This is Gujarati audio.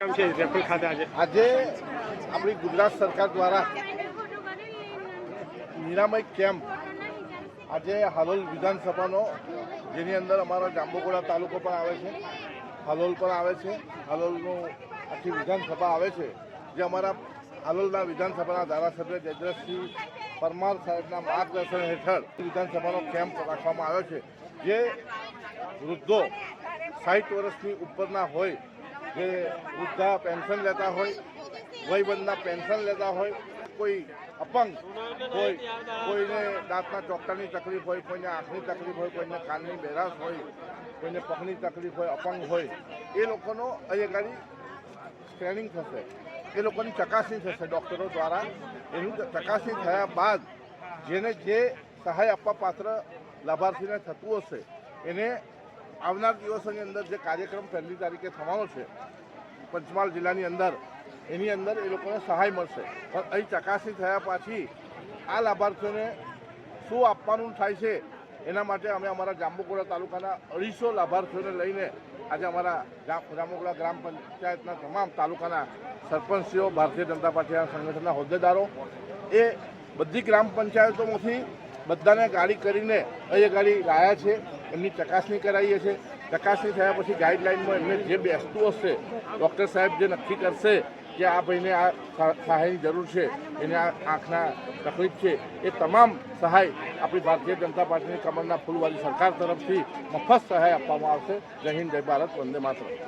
આજે? આપણી ગુજરાત સરકાર દ્વારા નિરામય કેમ્પ આજે હાલોલ વિધાનસભાનો, જેની અંદર અમારો જાંબુકોડા તાલુકો પણ આવે છે, હાલોલ પણ આવે છે, હાલોલનું આખી વિધાનસભા આવે છે, જે અમારા હાલોલના વિધાનસભાના ધારાસભ્ય જયદ્રથસિંહ પરમાર સાહેબના માર્ગદર્શન હેઠળ વિધાનસભાનો કેમ્પ રાખવામાં આવ્યો છે, જે વૃદ્ધો સાઠ વર્ષની ઉપરના હોય જે વૃદ્ધા પેન્શન લેતા હોય વયબંધના પેન્શન લેતા હોય, કોઈ અપંગ હોય કોઈને દાંતના ચોકટાની તકલીફ હોય, કોઈને આંખની તકલીફ હોય, કોઈને કાનની બેરાશ હોય, કોઈને પગની તકલીફ હોય, અપંગ હોય, એ લોકોનો અહીંયા સ્ક્રેનિંગ થશે. એ લોકોની ચકાસણી થશે ડૉક્ટરો દ્વારા. એનું ચકાસણી થયા બાદ જેને જે સહાય આપવા પાત્ર લાભાર્થીને થતું હશે, એને આવનાર દિવસોની અંદર જે કાર્યક્રમ પહેલી તારીખે થવાનો છે, પંચમહાલ જિલ્લાની અંદર, એની અંદર એ લોકોને સહાય મળશે. પણ અહીં ચકાસણી થયા પછી આ લાભાર્થીઓને શું આપવાનું થાય છે, એના માટે અમે અમારા જાંબુકોડા તાલુકાના અઢીસો લાભાર્થીઓને લઈને આજે અમારા જાંબુકોડા ગ્રામ પંચાયતના તમામ તાલુકાના સરપંચીઓ ભારતીય જનતા પાર્ટીના સંગઠનના હોદ્દેદારો, એ બધી ગ્રામ પંચાયતોમાંથી બધાને ગાડી કરીને અહીં ગાડી લાયા છે. એમની ચકાસણી કરાવીએ છીએ. ચકાસણી થયા પછી ગાઈડલાઇનમાં એમને જે બેસતું હશે, ડૉક્ટર સાહેબ જે નક્કી કરશે કે આ ભાઈને આ સહાયની જરૂર છે, એને આ આંખના તકલીફ છે, એ તમામ સહાય આપણી ભારતીય જનતા પાર્ટીની કમરના ફૂલવાળી સરકાર તરફથી મફત સહાય આપવામાં આવશે. જય હિન્દ, જય ભારત, વંદે માતરમ.